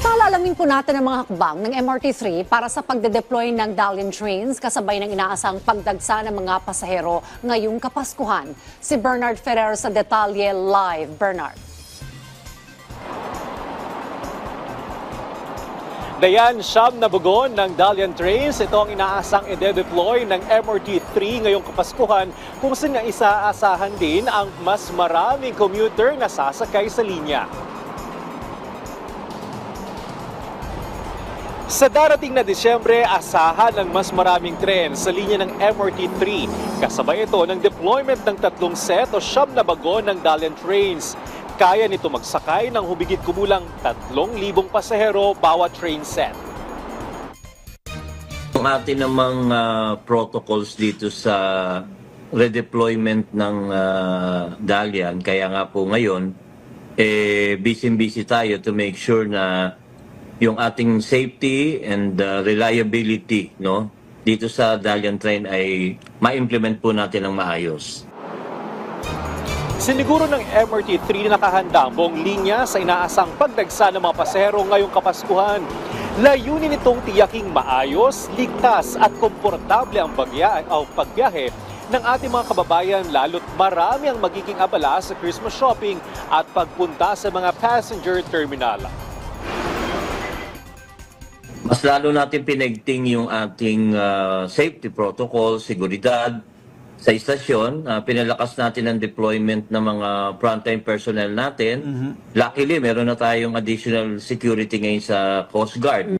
Samantala, alamin po natin ang mga hakbang ng MRT3 para sa pagde-deploy ng Dalian trains kasabay ng inaasang pagdagsa ng mga pasahero ngayong Kapaskuhan. Si Bernard Ferrer sa Detalye Live. Bernard. Dayan, siyam na bugon ng Dalian Trains. Ito ang inaasang ide-deploy ng MRT-3 ngayong Kapaskuhan kung saan nga isaasahan din ang mas maraming commuter na sasakay sa linya. Sa darating na Disyembre, asahan ng mas maraming tren sa linya ng MRT-3. Kasabay ito ng deployment ng tatlong set o siyam na bagon ng Dalian Trains. Kaya nito magsakay ng humigit kumulang 3,000 pasahero bawat train set. Ang atin namang ah, protocols dito sa redeployment ng ah, Dalian, kaya nga po ngayon, eh, busy-busy tayo to make sure na yung ating safety and ah, reliability no, dito sa Dalian train ay ma-implement po natin ng maayos. Siniguro ng MRT-3 na nakahanda ang buong linya sa inaasang pagdagsa ng mga pasahero ngayong Kapaskuhan. Layunin itong tiyaking maayos, ligtas at komportable ang bagya, o pagbiyahe ng ating mga kababayan lalo't marami ang magiging abala sa Christmas shopping at pagpunta sa mga passenger terminal. Mas lalo natin pinagting yung ating ah, safety protocol, seguridad sa istasyon. Ah, pinalakas natin ang deployment ng mga frontline personnel natin. Luckily, meron na tayong additional security ngayon sa Coast Guard.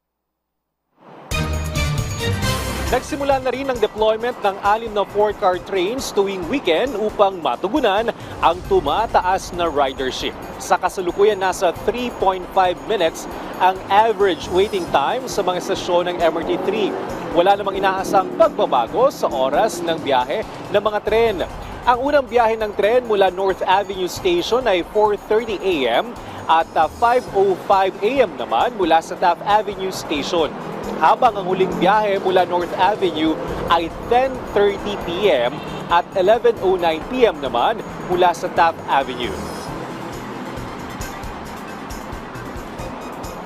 Nagsimula na rin ang deployment ng alim na four-car trains tuwing weekend upang matugunan ang tumataas na ridership. Sa kasalukuyan, nasa 3.5 minutes ang average waiting time sa mga estasyon ng MRT-3. Wala namang inaasang pagbabago sa oras ng biyahe ng mga tren. Ang unang biyahe ng tren mula North Avenue Station ay 4.30 a.m. at ah, 5.05 a.m. naman mula sa Taft Avenue Station habang ang huling biyahe mula North Avenue ay 10.30 p.m. at 11.09 p.m. naman mula sa Taft Avenue.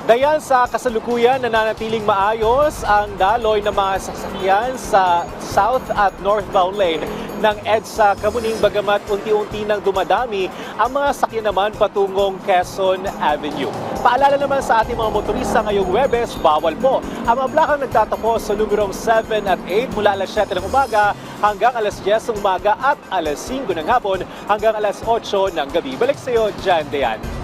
Dayan sa kasalukuyan, nananatiling maayos ang daloy ng mga sasakyan sa South at Northbound lane ng EDSA Kamuning bagamat unti-unti nang dumadami ang mga sakyan naman patungong Quezon Avenue. Paalala naman sa ating mga motorista ngayong Webes, bawal po ang mga blakang nagtatapos sa numerong 7 at 8 mula alas 7 ng umaga hanggang alas 10 ng umaga at alas 5 ng hapon hanggang alas 8 ng gabi. Balik sa iyo, Jan Dayan.